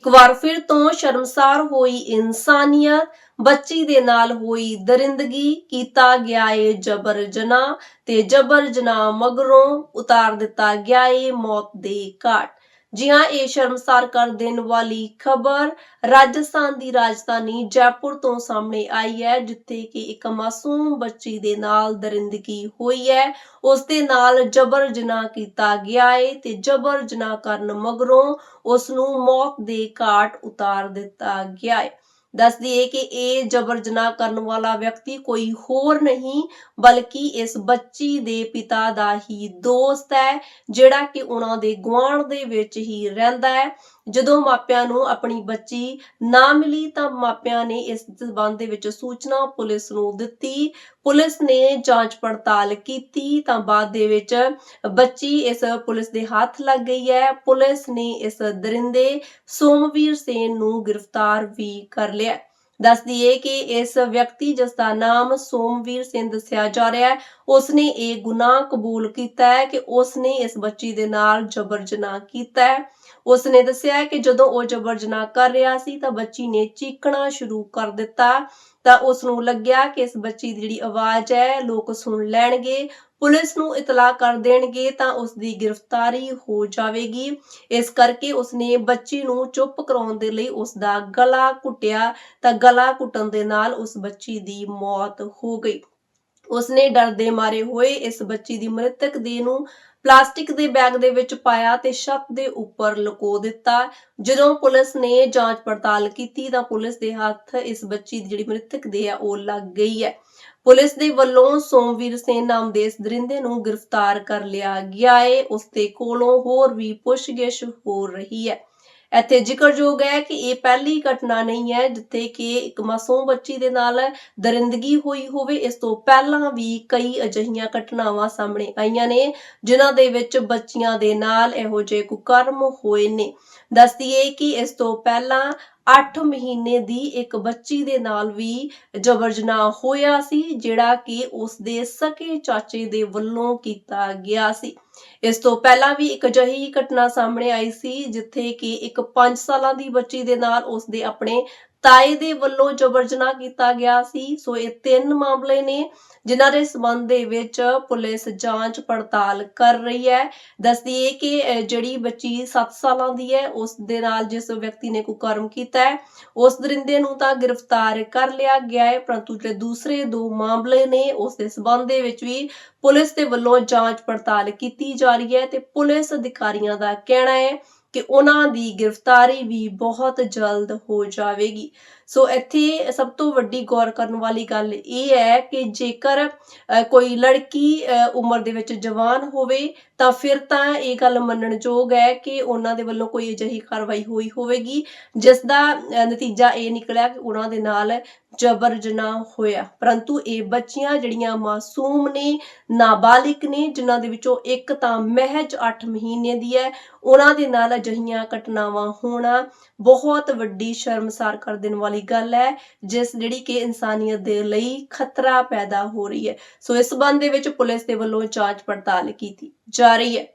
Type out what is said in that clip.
ਇੱਕ ਵਾਰ ਫਿਰ ਤੋਂ ਸ਼ਰਮਸਾਰ ਹੋਈ ਇਨਸਾਨੀਅਤ, ਬੱਚੀ ਦੇ ਨਾਲ ਹੋਈ ਦਰਿੰਦਗੀ, ਕੀਤਾ ਗਿਆ ਏ ਜਬਰ ਜਨਾਹ ਤੇ ਜਬਰ ਜਨਾਹ ਮਗਰੋਂ ਉਤਾਰ ਦਿੱਤਾ ਗਿਆ ਏ ਮੌਤ ਦੇ ਘਾਟ। ਜੀ ਹਾਂ ਇਹ ਸ਼ਰਮਸਾਰ ਕਰ ਦੇਣ ਵਾਲੀ ਖਬਰ ਰਾਜਸਥਾਨ ਦੀ ਰਾਜਧਾਨੀ ਜੈਪੁਰ ਤੋਂ ਸਾਹਮਣੇ ਆਈ ਹੈ, ਜਿੱਥੇ ਕਿ ਇੱਕ ਮਾਸੂਮ ਬੱਚੀ ਦੇ ਨਾਲ ਦਰਿੰਦਗੀ ਹੋਈ ਹੈ। ਉਸ ਦੇ ਨਾਲ ਜਬਰ ਜਨਾਹ ਕੀਤਾ ਗਿਆ ਏ ਤੇ ਜਬਰ ਜਨਾਹ ਕਰਨ ਮਗਰੋਂ ਉਸ ਨੂੰ ਮੌਤ ਦੇ ਘਾਟ ਉਤਾਰ ਦਿੱਤਾ ਗਿਆ ਏ। ਦੱਸ ਦਈਏ ਕਿ ਇਹ ਜਬਰ ਜਨਾਹ ਕਰਨ ਵਾਲਾ ਵਿਅਕਤੀ ਕੋਈ ਹੋਰ ਨਹੀਂ, ਬਲਕਿ ਇਸ ਬੱਚੀ ਦੇ ਪਿਤਾ ਦਾ ਹੀ ਦੋਸਤ ਹੈ, ਜਿਹੜਾ ਕਿ ਉਹਨਾਂ ਦੇ ਗੁਆਂਢ ਦੇ ਵਿੱਚ ਹੀ ਰਹਿੰਦਾ ਹੈ। ਜਦੋਂ ਮਾਪਿਆਂ ਨੂੰ ਆਪਣੀ ਬੱਚੀ ਨਾ ਮਿਲੀ ਤਾਂ ਮਾਪਿਆਂ ਨੇ ਇਸ ਸਬੰਧ ਦੇ ਵਿੱਚ ਸੂਚਨਾ ਪੁਲਿਸ ਨੂੰ ਦਿੱਤੀ। ਪੁਲਿਸ ਨੇ ਜਾਂਚ ਪੜਤਾਲ ਕੀਤੀ ਤਾਂ ਬਾਅਦ ਦੇ ਵਿੱਚ ਬੱਚੀ ਇਸ ਪੁਲਿਸ ਦੇ ਹੱਥ ਲੱਗ ਗਈ ਹੈ। ਪੁਲਿਸ ਨੇ ਇਸ ਦਰਿੰਦੇ ਸੋਮਵੀਰ ਸੇਨ ਨੂੰ ਗ੍ਰਿਫਤਾਰ ਵੀ ਕਰ ਲਿਆ। ਦੱਸ ਦਈਏ ਕਿ ਇਸ ਵਿਅਕਤੀ ਜਿਸ ਦਾ ਨਾਮ ਸੋਮਵੀਰ ਸਿੰਘ ਦੱਸਿਆ ਜਾ ਰਿਹਾ ਹੈ, ਉਸਨੇ ਇਹ ਗੁਨਾਹ ਕਬੂਲ ਕੀਤਾ ਹੈ ਕਿ ਉਸਨੇ ਇਸ ਬੱਚੀ ਦੇ ਨਾਲ ਜਬਰ ਜਨਾਹ ਕੀਤਾ ਹੈ। ਉਸਨੇ ਦੱਸਿਆ ਕਿ ਜਦੋਂ ਉਹ ਜਬਰ ਜਨਾਹ ਕਰ ਰਿਹਾ ਸੀ ਤਾਂ ਬੱਚੀ ਨੇ ਚੀਕਣਾ ਸ਼ੁਰੂ ਕਰ ਦਿੱਤਾ। ਤਾਂ ਉਸ ਨੂੰ ਲੱਗਿਆ ਕਿ ਇਸ ਬੱਚੀ ਦੀ ਜਿਹੜੀ ਆਵਾਜ਼ ਹੈ, ਲੋਕ ਸੁਣ ਲੈਣਗੇ, ਪੁਲਿਸ ਨੂੰ ਇਤਲਾਹ ਕਰ ਦੇਣਗੇ ਤਾਂ ਉਸ ਦੀ ਗ੍ਰਿਫਤਾਰੀ ਹੋ ਜਾਵੇਗੀ। ਇਸ ਕਰਕੇ ਉਸਨੇ ਬੱਚੀ ਨੂੰ ਚੁੱਪ ਕਰਾਉਣ ਦੇ ਲਈ ਉਸ ਦਾ ਗਲਾ ਘੁੱਟਿਆ ਤਾਂ ਗਲਾ ਘੁੱਟਣ ਦੇ ਨਾਲ ਉਸ ਬੱਚੀ ਦੀ ਮੌਤ ਹੋ ਗਈ। ਉਸਨੇ ਡਰ ਦੇ ਮਾਰੇ ਹੋਏ ਇਸ ਬੱਚੀ ਦੀ ਮ੍ਰਿਤਕ ਦੇਹ ਨੂੰ ਪਲਾਸਟਿਕ ਦੇ ਬੈਗ ਦੇ ਵਿੱਚ ਪਾਇਆ ਤੇ ਛੱਤ ਦੇ ਉੱਪਰ ਲੁਕੋ ਦਿੱਤਾ। ਜਦੋਂ ਪੁਲਿਸ ਨੇ ਜਾਂਚ ਪੜਤਾਲ ਕੀਤੀ ਤਾਂ ਪੁਲਿਸ ਦੇ ਹੱਥ ਇਸ ਬੱਚੀ ਦੀ ਜਿਹੜੀ ਮ੍ਰਿਤਕ ਦੇਹ ਆ, ਉਹ ਲੱਗ ਗਈ ਹੈ। ਪੁਲਿਸ ਦੇ ਵੱਲੋਂ ਸੋਮਵੀਰ ਸਿੰਘ ਨਾਮ ਦੇ ਇਸ ਦਰਿੰਦੇ ਨੂੰ ਗ੍ਰਿਫਤਾਰ ਕਰ ਲਿਆ ਗਿਆ ਹੈ ਉਸ ਦੇ ਕੋਲੋਂ ਹੋਰ ਵੀ ਪੁੱਛਗਿੱਛ ਹੋ ਰਹੀ ਹੈ। ਇੱਥੇ ਜ਼ਿਕਰਯੋਗ ਹੈ ਕਿ ਇਹ ਪਹਿਲੀ ਘਟਨਾ ਨਹੀਂ ਹੈ ਜਿੱਥੇ ਕਿ ਇੱਕ ਮਾਸੂਮ ਬੱਚੀ ਦੇ ਨਾਲ ਦਰਿੰਦਗੀ ਹੋਈ ਹੋਵੇ। ਇਸ ਤੋਂ ਪਹਿਲਾਂ ਵੀ ਕਈ ਅਜਿਹੀਆਂ ਘਟਨਾਵਾਂ ਸਾਹਮਣੇ ਆਈਆਂ ਨੇ, ਜਿਨ੍ਹਾਂ ਦੇ ਵਿੱਚ ਬੱਚੀਆਂ ਦੇ ਨਾਲ ਇਹੋ ਜਿਹੇ ਕੁਕਰਮ ਹੋਏ ਨੇ। ਦੱਸਦੀਏ ਕਿ ਇਸ ਤੋਂ ਪਹਿਲਾਂ 8 ਮਹੀਨੇ ਦੀ ਇੱਕ ਬੱਚੀ ਦੇ ਨਾਲ ਵੀ ਜਬਰ ਜਨਾਹ ਹੋਇਆ ਸੀ, ਜਿਹੜਾ ਕਿ ਉਸ ਦੇ ਸਕੇ ਚਾਚੇ ਦੇ ਵੱਲੋਂ ਕੀਤਾ ਗਿਆ ਸੀ। ਇਸ ਤੋਂ ਪਹਿਲਾਂ ਵੀ ਇੱਕ ਅਜਿਹੀ ਘਟਨਾ ਸਾਹਮਣੇ ਆਈ ਸੀ, ਜਿੱਥੇ ਕਿ ਇੱਕ 5 ਸਾਲਾਂ ਦੀ ਬੱਚੀ ਦੇ ਨਾਲ ਉਸ ਦੇ ਆਪਣੇ ਤਾਏ ਦੇ ਵੱਲੋਂ ਜਬਰ ਜਨਾਹ ਕੀਤਾ ਗਿਆ ਸੀ। ਸੋ ਇਹ ਤਿੰਨ ਮਾਮਲੇ ਨੇ ਜਿਨ੍ਹਾਂ ਦੇ ਸਬੰਧ ਦੇ ਵਿੱਚ ਪੁਲਿਸ ਜਾਂਚ ਪੜਤਾਲ ਕਰ ਰਹੀ ਹੈ। ਦੱਸਦੀ ਹੈ ਕਿ ਜਿਹੜੀ ਬੱਚੀ 7 ਸਾਲਾਂ ਦੀ ਹੈ, ਉਸ ਦੇ ਨਾਲ ਜਿਸ ਵਿਅਕਤੀ ਨੇ ਕੁਕਰਮ ਕੀਤਾ ਹੈ, ਉਸ ਦਰਿੰਦੇ ਨੂੰ ਤਾਂ ਗ੍ਰਿਫਤਾਰ ਕਰ ਲਿਆ ਗਿਆ ਹੈ, ਪਰੰਤੂ ਜਿਹੜੇ ਦੂਸਰੇ ਦੋ ਮਾਮਲੇ ਨੇ, ਉਸ ਦੇ ਸਬੰਧ ਦੇ ਵਿੱਚ ਵੀ ਪੁਲਿਸ ਦੇ ਵੱਲੋਂ ਜਾਂਚ ਪੜਤਾਲ ਕੀਤੀ ਜਾ ਰਹੀ ਹੈ ਤੇ ਪੁਲਿਸ ਅਧਿਕਾਰੀਆਂ ਦਾ ਕਹਿਣਾ ਹੈ ਕਿ ਉਹਨਾਂ ਦੀ ਗ੍ਰਿਫਤਾਰੀ ਵੀ ਬਹੁਤ ਜਲਦ ਹੋ ਜਾਵੇਗੀ। ਸੋ ਇੱਥੇ ਸਭ ਤੋਂ ਵੱਡੀ ਗੌਰ ਕਰਨ ਵਾਲੀ ਗੱਲ ਇਹ ਹੈ ਕਿ ਜੇਕਰ ਕੋਈ ਲੜਕੀ ਉਮਰ ਦੇ ਵਿੱਚ ਜਵਾਨ ਹੋਵੇ, ਤਾਂ ਫਿਰ ਤਾਂ ਇਹ ਗੱਲ ਮੰਨਣਯੋਗ ਹੈ ਕਿ ਉਹਨਾਂ ਦੇ ਵੱਲੋਂ ਕੋਈ ਅਜਿਹੀ ਕਾਰਵਾਈ ਹੋਈ ਹੋਵੇਗੀ, ਜਿਸ ਦਾ ਨਤੀਜਾ ਇਹ ਨਿਕਲਿਆ ਕਿ ਉਹਨਾਂ ਦੇ ਨਾਲ ਜਬਰ ਜਨਾਹ ਹੋਇਆ। ਪਰੰਤੂ ਇਹ ਬੱਚੀਆਂ ਜਿਹੜੀਆਂ ਮਾਸੂਮ ਨੇ, ਨਾਬਾਲਿਗ ਨੇ, ਜਿਨ੍ਹਾਂ ਦੇ ਵਿੱਚੋਂ ਇੱਕ ਤਾਂ ਮਹਿਜ 8 ਮਹੀਨੇ ਦੀ ਹੈ, ਉਹਨਾਂ ਦੇ ਨਾਲ ਅਜਿਹੀਆਂ ਘਟਨਾਵਾਂ ਹੋਣਾ ਬਹੁਤ ਵੱਡੀ ਸ਼ਰਮਸਾਰ ਕਰ ਦੇਣ ਵਾਲੀ ਗੱਲ ਹੈ, ਜਿਸ ਜਿਹੜੀ ਕਿ ਇਨਸਾਨੀਅਤ ਦੇ ਲਈ ਖਤਰਾ ਪੈਦਾ ਹੋ ਰਹੀ ਹੈ। ਸੋ ਇਸ ਸੰਬੰਧ ਦੇ ਵਿੱਚ ਪੁਲਿਸ ਦੇ ਵੱਲੋਂ ਜਾਂਚ ਪੜਤਾਲ ਕੀਤੀ ਜਾ ਰਹੀ ਹੈ।